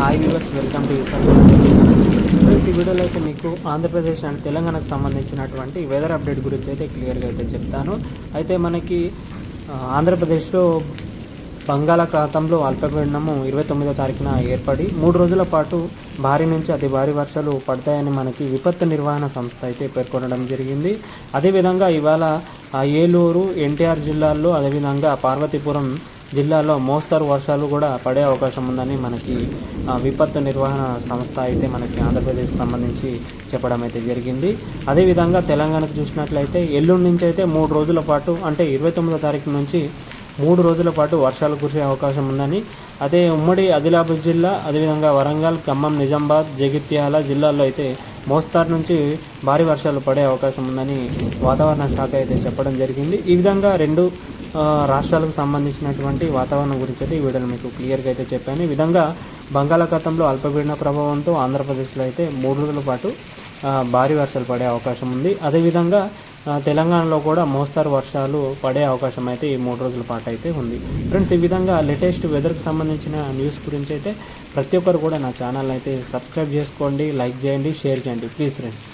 Hi viewers welcome to friends ఈ వీడియోలో అయితే మీకు ఆంధ్రప్రదేశ్ అండ్ తెలంగాణకు సంబంధించినటువంటి వెదర్ అప్డేట్ గురించి అయితే క్లియర్గా అయితే చెప్తాను. అయితే మనకి ఆంధ్రప్రదేశ్లో బంగాళాఖాతంలో అల్పపీడనము ఇరవై తొమ్మిదో తారీఖున ఏర్పడి మూడు రోజుల పాటు భారీ నుంచి అతి భారీ వర్షాలు పడతాయని మనకి విపత్తు నిర్వహణ సంస్థ అయితే పేర్కొనడం జరిగింది. అదేవిధంగా ఇవాళ ఏలూరు ఎన్టీఆర్ జిల్లాల్లో అదేవిధంగా పార్వతీపురం జిల్లాలో మోస్తరు వర్షాలు కూడా పడే అవకాశం ఉందని మనకి విపత్తు నిర్వహణ సంస్థ అయితే మనకి ఆంధ్రప్రదేశ్ సంబంధించి చెప్పడం అయితే జరిగింది. అదేవిధంగా తెలంగాణకు చూసినట్లయితే ఎల్లుండి నుంచి అయితే మూడు రోజుల పాటు అంటే ఇరవై తొమ్మిదో తారీఖు నుంచి మూడు రోజుల పాటు వర్షాలు కురిసే అవకాశం ఉందని అదే ఉమ్మడి ఆదిలాబాద్ జిల్లా అదేవిధంగా వరంగల్ ఖమ్మం నిజామాబాద్ జగిత్యాల జిల్లాల్లో అయితే మోస్తారు నుంచి భారీ వర్షాలు పడే అవకాశం ఉందని వాతావరణ శాఖ అయితే చెప్పడం జరిగింది. ఈ విధంగా రెండు రాష్ట్రాలకు సంబంధించినటువంటి వాతావరణం గురించి అయితే ఈ వీడియోలో మీకు క్లియర్గా అయితే చెప్పాను. ఈ విధంగా బంగాళాఖాతంలో అల్పపీడన ప్రభావంతో ఆంధ్రప్రదేశ్లో అయితే మూడు రోజుల పాటు భారీ వర్షాలు పడే అవకాశం ఉంది. అదేవిధంగా తెలంగాణలో కూడా మోస్తారు వర్షాలు పడే అవకాశం అయితే ఈ మూడు రోజుల పాటు అయితే ఉంది. ఫ్రెండ్స్ ఈ విధంగా లేటెస్ట్ వెదర్కి సంబంధించిన న్యూస్ గురించి అయితే ప్రతి ఒక్కరు కూడా నా ఛానల్ అయితే సబ్స్క్రైబ్ చేసుకోండి లైక్ చేయండి షేర్ చేయండి. Please friends.